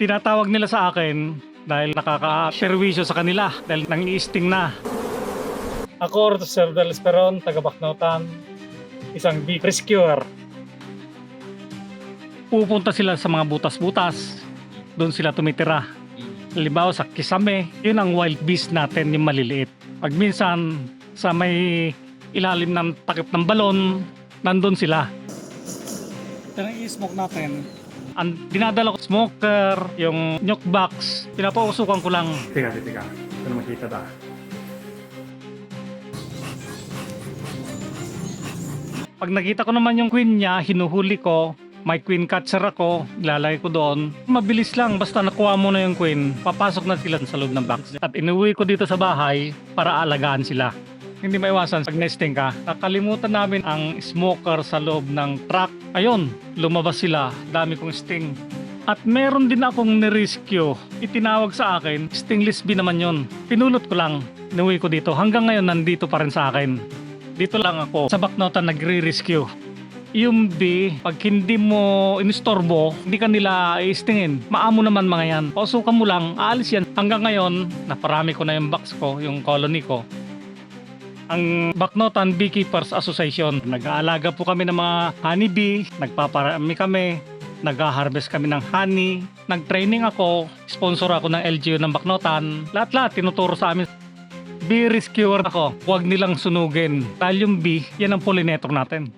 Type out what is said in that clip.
Tinatawag nila sa akin dahil nakaka-servisyo sa kanila dahil nang-iisting na. Ako, Sir Del Esperon, taga Baknotan, isang bee rescuer. Pupunta sila sa mga butas-butas, doon sila tumitira. Halimbawa sa kisame, yun ang wild beast natin, yung maliliit. Pag minsan, sa may ilalim ng takip ng balon, nandun sila. Ito na i-smoke natin. Ang dinadala ko smoker, yung nuke box, pinapausukan ko lang. Teka, teka. Ano makita ta? Pag nakita ko naman yung queen niya, hinuhuli ko, may queen catcher ako, ilalagay ko doon. Mabilis lang, basta nakuha mo na yung queen, papasok na sila sa loob ng box. At inuwi ko dito sa bahay para alagaan sila. Hindi maiwasan pag nesting ka. Nakalimutan namin ang smoker sa loob ng truck. Ayun, lumabas sila. Dami kong sting. At meron din akong nirescue. Itinawag sa akin, stingless bee naman yon. Pinulot ko lang, inuwi ko dito. Hanggang ngayon, nandito pa rin sa akin. Dito lang ako sa Baknotan nagre-rescue. Yung bee, pag hindi mo inistorbo, hindi ka nila iistingin. Maamo naman mga yan. Pausukan mo lang, aalis yan. Hanggang ngayon, naparami ko na yung box ko, yung colony ko. Ang Baknotan Beekeepers Association, nag-aalaga po kami ng mga honeybee, nagpaparami kami, nag-harvest kami ng honey, nag-training ako, sponsor ako ng LGU ng Baknotan. Lahat-lahat tinuturo sa amin bee rescuer ako. Huwag nilang sunugin. Dahil yung bee, yan ang pollinator natin.